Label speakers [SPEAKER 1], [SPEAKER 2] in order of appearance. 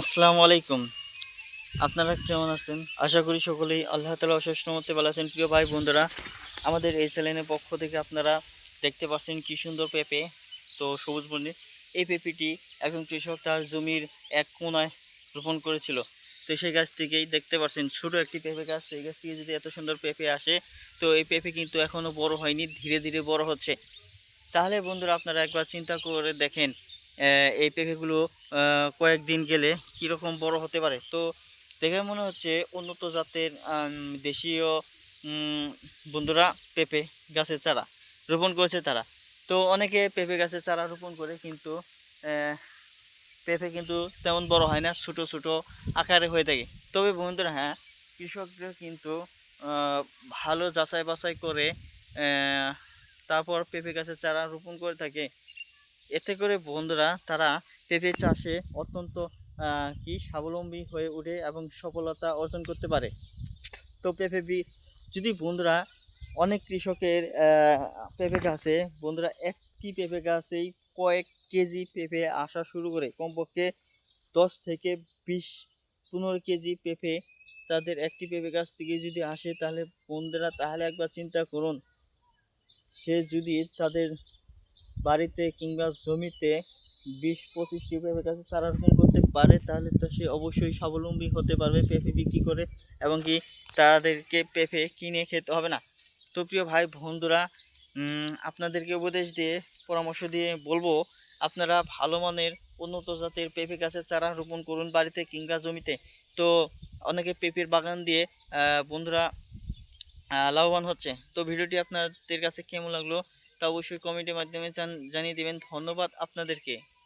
[SPEAKER 1] আসসালামু আলাইকুম। আপনারা কেমন আছেন? আশা করি সকলেই আল্লাহ তালা অশেষ মতে ভালো আছেন। প্রিয় ভাই, বন্ধুরা, আমাদের এই চ্যানেলের পক্ষ থেকে আপনারা দেখতে পাচ্ছেন কি সুন্দর পেঁপে, তো সবুজ বর্ণের। এই পেঁপেটি একজন কৃষক তার জমির এক কোনায় রোপণ করেছিল। তো সেই গাছ থেকেই দেখতে পাচ্ছেন ছোটো একটি পেঁপে গাছ। সেই গাছ থেকে যদি এত সুন্দর পেঁপে আসে, তো এই পেঁপে কিন্তু এখনও বড় হয়নি, ধীরে ধীরে বড় হচ্ছে। তাহলে বন্ধুরা, আপনারা একবার চিন্তা করে দেখেন এই পেঁপেগুলো কয়েকদিন গেলে কীরকম বড় হতে পারে? তো দেখে মনে হচ্ছে উন্নত জাতের দেশীয় বন্ধুরা পেঁপে গাছের চারা রোপণ করেছে তারা। তো অনেকে পেঁপে গাছের চারা রোপণ করে কিন্তু পেঁপে কিন্তু তেমন বড় হয় না, ছোটো ছোটো আকারে হয়ে থাকে। তবে বন্ধুরা হ্যাঁ কৃষকরা কিন্তু ভালো যাচাই বাছাই করে তারপর পেঁপে গাছের চারা রোপণ করে থাকে। এতে করে বন্ধুরা তারা পেঁপে চাষে অত্যন্ত কি স্বাবলম্বী হয়ে ওঠে এবং সফলতা অর্জন করতে পারে। তো পেঁপে বি, যদি বন্ধুরা অনেক কৃষকের পেঁপে গাছে বন্ধুরা একটি পেঁপে গাছেই কয়েক কেজি পেঁপে আসা শুরু করে। কমপক্ষে দশ থেকে বিশ, পনেরো কেজি পেঁপে তাদের একটি পেঁপে গাছ থেকে যদি আসে তাহলে বন্ধুরা তাহলে একবার চিন্তা করুন, সে যদি তাদের বাড়িতে কিংবা জমিতে বিশ পঁচিশটি পেঁপে গাছে চারা রোপণ করতে পারে, তাহলে তো সে অবশ্যই স্বাবলম্বী হতে পারবে পেঁপে বিক্রি করে এবং কি তাদেরকে পেঁপে কিনে খেতে হবে না। তো প্রিয় ভাই বন্ধুরা আপনাদেরকে উপদেশ দিয়ে, পরামর্শ দিয়ে বলব, আপনারা ভালো মানের উন্নত জাতের পেঁপে গাছের চারা রোপণ করুন বাড়িতে কিংবা জমিতে। তো অনেকে পেঁপের বাগান দিয়ে বন্ধুরা লাভবান হচ্ছে। তো ভিডিওটি আপনাদের কাছে কেমন লাগল? তা অবশ্যই কমেন্টের মাধ্যমে জান- জানিয়ে দেবেন। ধন্যবাদ আপনাদেরকে।